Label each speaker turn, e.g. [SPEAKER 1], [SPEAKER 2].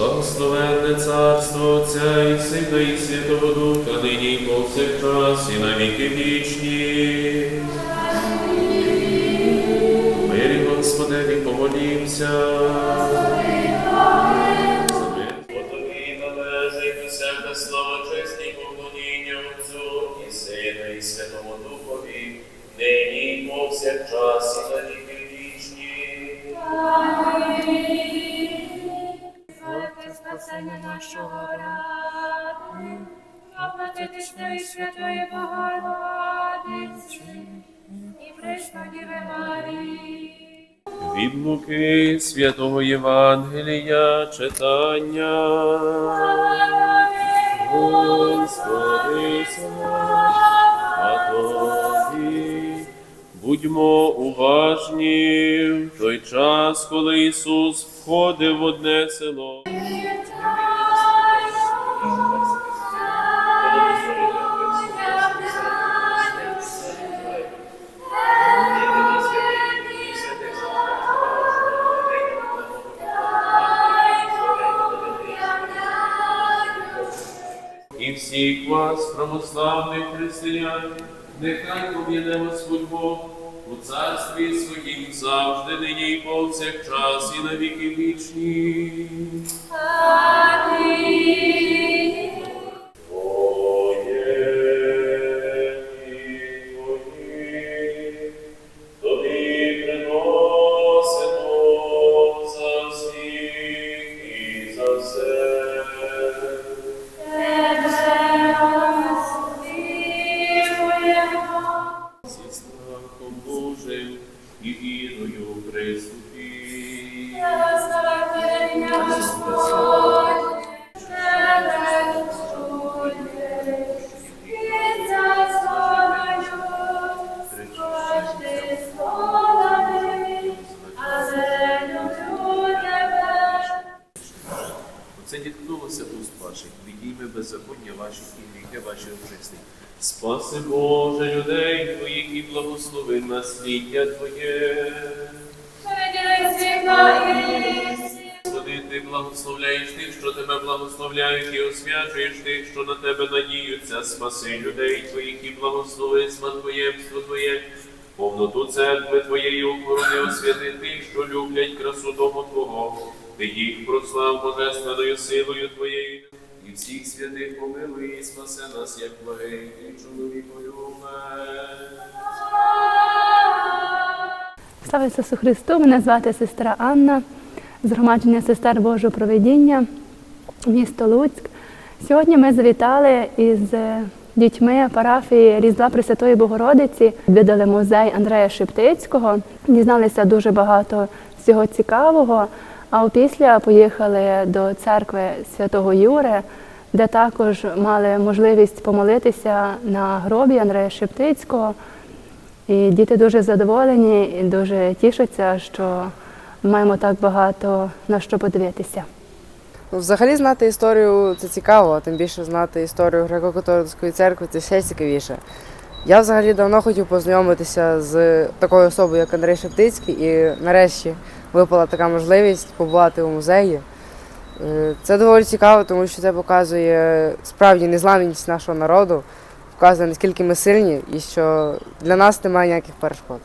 [SPEAKER 1] Благословенне царство Отця і Сина і Святого Духа, нині і повсякчас, і на віки вічні. Мирі Господеві помолімся. Тобі належить усяка слава, честь і поклоніння Отцю і Сина і Святому Духові, нині і повсякчас, і на віки
[SPEAKER 2] нашого святої Богородиці, і пресна Діви Марії.
[SPEAKER 1] Від Луки Святого Євангелія читання. Господи, слава, тобі. Будьмо уважні в той час, коли Ісус входив в одне село. Всіх вас, православних християн, нехай пом'яне Господь Бог у царстві своїм завжди, нині і повсякчас, і на віки вічні. Твоє Оце діткнулося уст ваших, відійми беззаконня ваших і гріхи ваші очисти. Спаси Боже людей твоїх і благослови насліддя Твоє. Благословляєш тих, що тебе благословляють, і освячуєш тих, що на тебе надіються. Спаси людей твоїх і благослови спадкоємство Твоє. Повноту церкви Твоєї охорони освяти тих, що люблять красу дому Твого. Ти їх прослав божественною силою Твоєю. І всіх святих помилуй і спасе нас, як благий і чоловікою.
[SPEAKER 3] Слава Христу! Мене звати сестра Анна, згромадження сестер Божого проведіння, місто Луцьк. Сьогодні ми завітали із е, дітьми парафії Різдва Пресвятої Богородиці, відвідали музей Андрея Шептицького, дізналися дуже багато всього цікавого. А опісля поїхали до церкви Святого Юри, де також мали можливість помолитися на гробі Андрея Шептицького. І діти дуже задоволені і дуже тішаться, що маємо так багато на що подивитися.
[SPEAKER 4] Ну, взагалі знати історію це цікаво, тим більше знати історію греко-католицької церкви це ще цікавіше. Я взагалі давно хотів познайомитися з такою особою, як Андрей Шептицький, і нарешті випала така можливість побувати у музеї. Е, Це доволі цікаво, тому що це показує справді незламність нашого народу, показує наскільки ми сильні і що для нас немає ніяких перешкод.